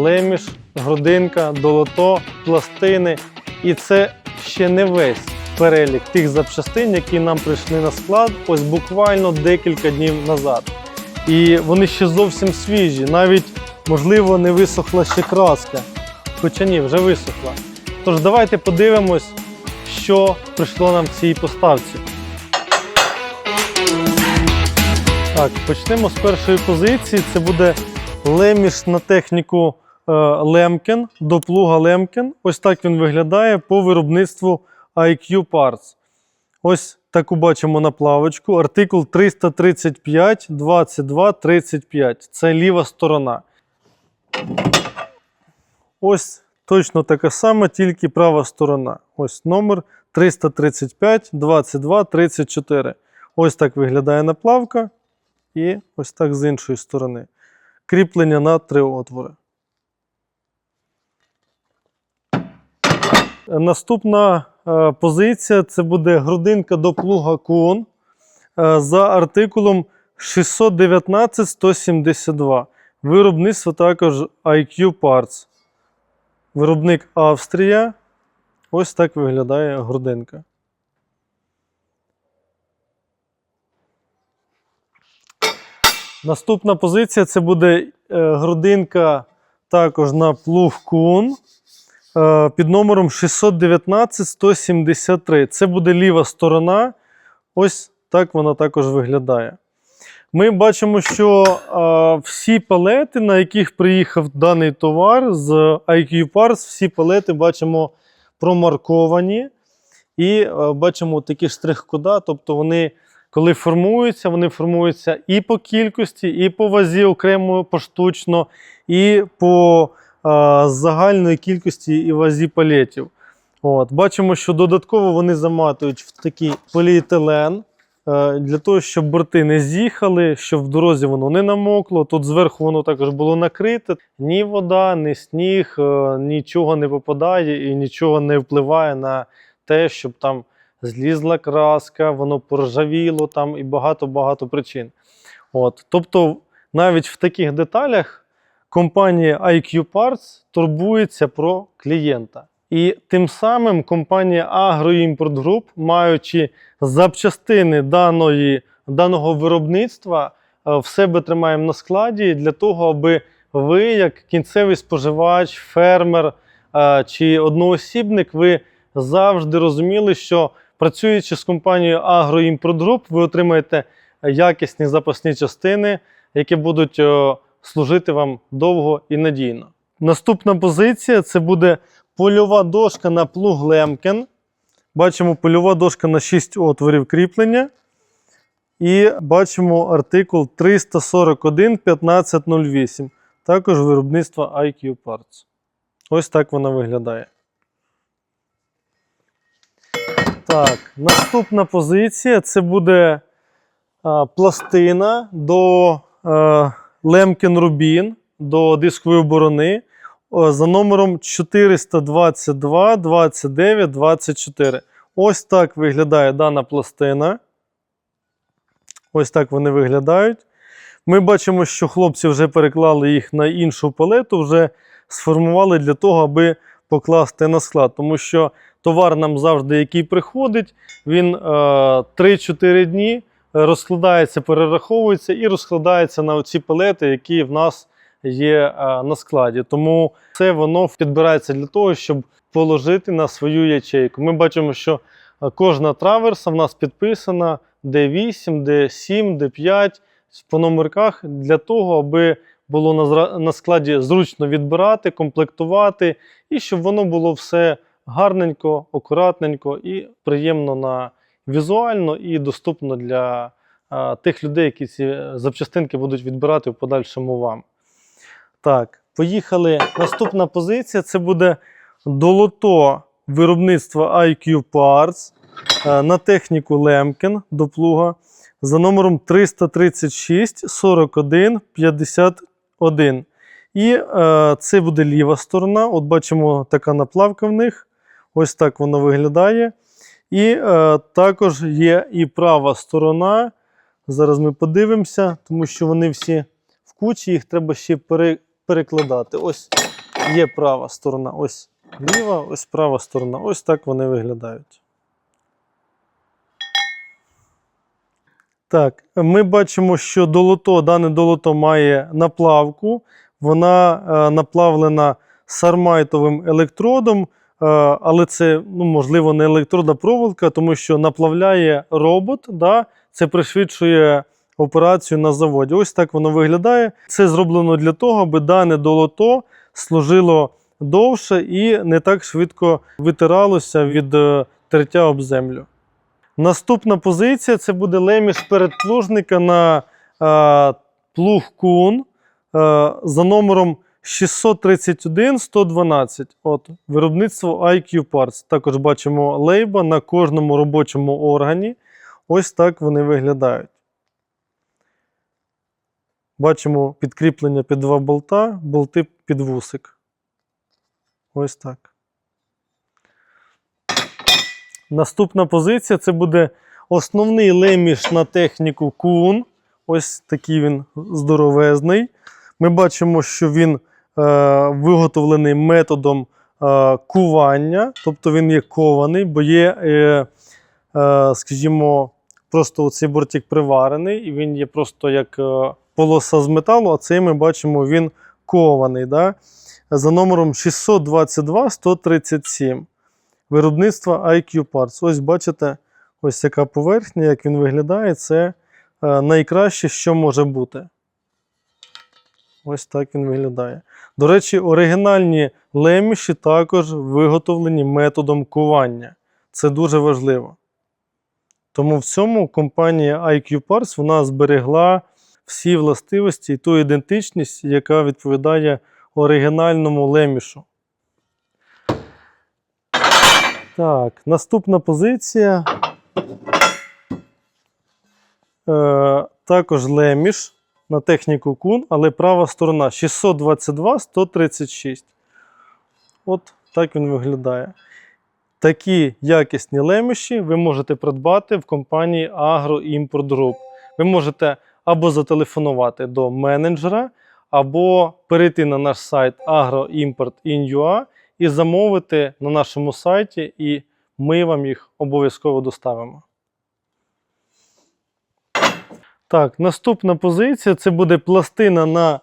леміш, грудинка, долото, пластини. І це ще не весь перелік тих запчастин, які нам прийшли на склад ось буквально декілька днів назад. І вони ще зовсім свіжі, навіть можливо не висохла ще краска. Хоча ні, вже висохла. Тож давайте подивимось, що прийшло нам в цій поставці. Так, почнемо з першої позиції. Це буде леміш на техніку Лемкін до плуга Лемкін. Ось так він виглядає по виробництву IQ Parts. Ось таку бачимо наплавочку. Артикул 335 22 35. Це ліва сторона. Ось точно така сама, тільки права сторона. Ось номер 335 22 34. Ось так виглядає наплавка. І ось так з іншої сторони. Кріплення на три отвори. Наступна е, позиція це буде грудинка до плуга Кун е, за артикулом 619-172. Виробництво також IQ Parts. Виробник Австрія. Ось так виглядає грудинка. Наступна позиція це буде е, грудинка також на плуг Кун е, під номером 619-173. Це буде ліва сторона. Ось так вона також виглядає. Ми бачимо, що е, всі палети, на яких приїхав даний товар з IQ Parts, всі палети бачимо промарковані. І е, бачимо такі штрих-кода, тобто вони, коли формуються, вони формуються і по кількості, і по вазі окремо поштучно, і по е, загальної кількості і палетів. От, бачимо, що додатково вони заматують в такий поліетилен. е, Для того, щоб борти не з'їхали, щоб в дорозі воно не намокло. Тут зверху воно також було накрите. Ні вода, ні сніг, е, нічого не попадає і нічого не впливає на те, щоб там злізла краска, воно поржавіло там і багато-багато причин. От. Тобто, навіть в таких деталях компанія IQ Parts турбується про клієнта. І тим самим компанія Agroimport Group, маючи запчастини даної, даного виробництва, е, в себе тримаємо на складі для того, аби ви, як кінцевий споживач, фермер е, чи одноосібник, ви завжди розуміли, що працюючи з компанією Agroimport Group, ви отримаєте якісні запасні частини, які будуть е, служити вам довго і надійно. Наступна позиція це буде польова дошка на плуг Лемкен. Бачимо польова дошка на 6 отворів кріплення. І бачимо артикул 341 1508. Також виробництва IQ Parts. Ось так вона виглядає. Так, наступна позиція це буде а, пластина до а, Лемкен Рубін, до дискової борони о, за номером 422 29 24. Ось так виглядає дана пластина. Ось так вони виглядають. Ми бачимо, що хлопці вже переклали їх на іншу палету, вже сформували для того, аби покласти на склад. Тому що товар нам завжди, який приходить, він е, 3-4 дні розкладається, перераховується і розкладається на ці палети, які в нас є е, на складі. Тому це воно підбирається для того, щоб положити на свою ячейку. Ми бачимо, що е, кожна траверса в нас підписана D8, D7, D5 по номерках для того, аби було на складі зручно відбирати, комплектувати, і щоб воно було все гарненько, акуратненько і приємно на візуально і доступно для тих людей, які ці е, запчастинки будуть відбирати в подальшому вам. Так, поїхали. Наступна позиція це буде долото виробництва IQ Parts е, на техніку Лемкен до плуга за номером 336 41 51. І е, це буде ліва сторона. От бачимо, така наплавка в них. Ось так воно виглядає. І е, також є і права сторона. Зараз ми подивимося, тому що вони всі в кучі, їх треба ще пере, перекладати. Ось є права сторона. Ось ліва, ось права сторона. Ось так вони виглядають. Так, ми бачимо, що долото, дане долото має наплавку. Вона е, наплавлена сармайтовим електродом, але це, ну, можливо, не електрода проволока, тому що наплавляє робот. Да? Це пришвидшує операцію на заводі. Ось так воно виглядає. Це зроблено для того, аби дане долото служило довше і не так швидко витиралося від е, тертя об землю. Наступна позиція це буде леміш передплужника на е, плуг кун е, за номером 631 112. От, виробництво IQ Parts. Також бачимо лейба на кожному робочому органі. Ось так вони виглядають. Бачимо підкріплення під два болта, болти під вусик. Ось так. Наступна позиція це буде основний леміш на техніку кун. Ось такий він здоровезний. Ми бачимо, що він виготовлений методом е, кування, тобто він є кований, бо є, е, е, скажімо, просто оцей бортик приварений, і він є просто як е, полоса з металу, а цей ми бачимо, він кований. Да? За номером 622 137 виробництва IQ Parts. Ось бачите, ось яка поверхня, як він виглядає, це е, найкраще, що може бути. Ось так він виглядає. До речі, оригінальні леміші також виготовлені методом кування. Це дуже важливо. Тому в цьому компанія IQ Parts вона зберегла всі властивості і ту ідентичність, яка відповідає оригінальному лемішу. Так, наступна позиція. Е, також леміш на техніку кун, але права сторона 622 136. От так він виглядає. Такі якісні леміші ви можете придбати в компанії AgroImport Group. Ви можете або зателефонувати до менеджера, або перейти на наш сайт agroimport.in.ua і замовити на нашому сайті, і ми вам їх обов'язково доставимо. Так, наступна позиція це буде пластина на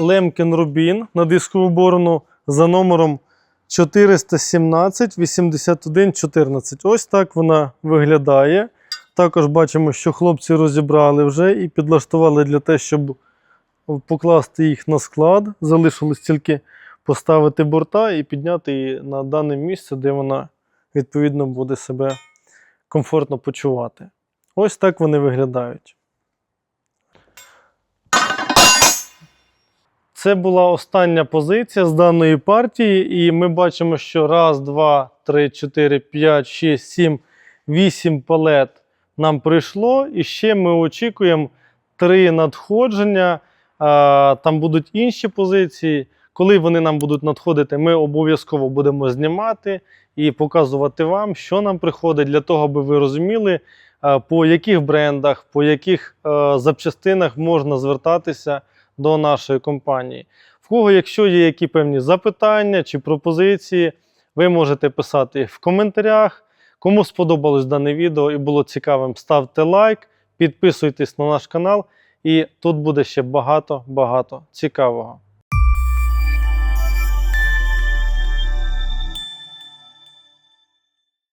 Lemken Rubin на дискову борону за номером 417 81 14. Ось так вона виглядає. Також бачимо, що хлопці розібрали вже і підлаштували для те, щоб покласти їх на склад. Залишилось тільки поставити борта і підняти її на дане місце, де вона відповідно буде себе комфортно почувати. Ось так вони виглядають. Це була остання позиція з даної партії, і ми бачимо, що раз, два, три, чотири, п'ять, шість, сім, вісім палет нам прийшло. І ще ми очікуємо три надходження. Там будуть інші позиції. Коли вони нам будуть надходити, ми обов'язково будемо знімати і показувати вам, що нам приходить, для того, аби ви розуміли, по яких брендах, по яких е, запчастинах можна звертатися до нашої компанії. В кого, якщо є які певні запитання чи пропозиції, ви можете писати їх в коментарях. Кому сподобалось дане відео і було цікавим, ставте лайк, підписуйтесь на наш канал, і тут буде ще багато-багато цікавого.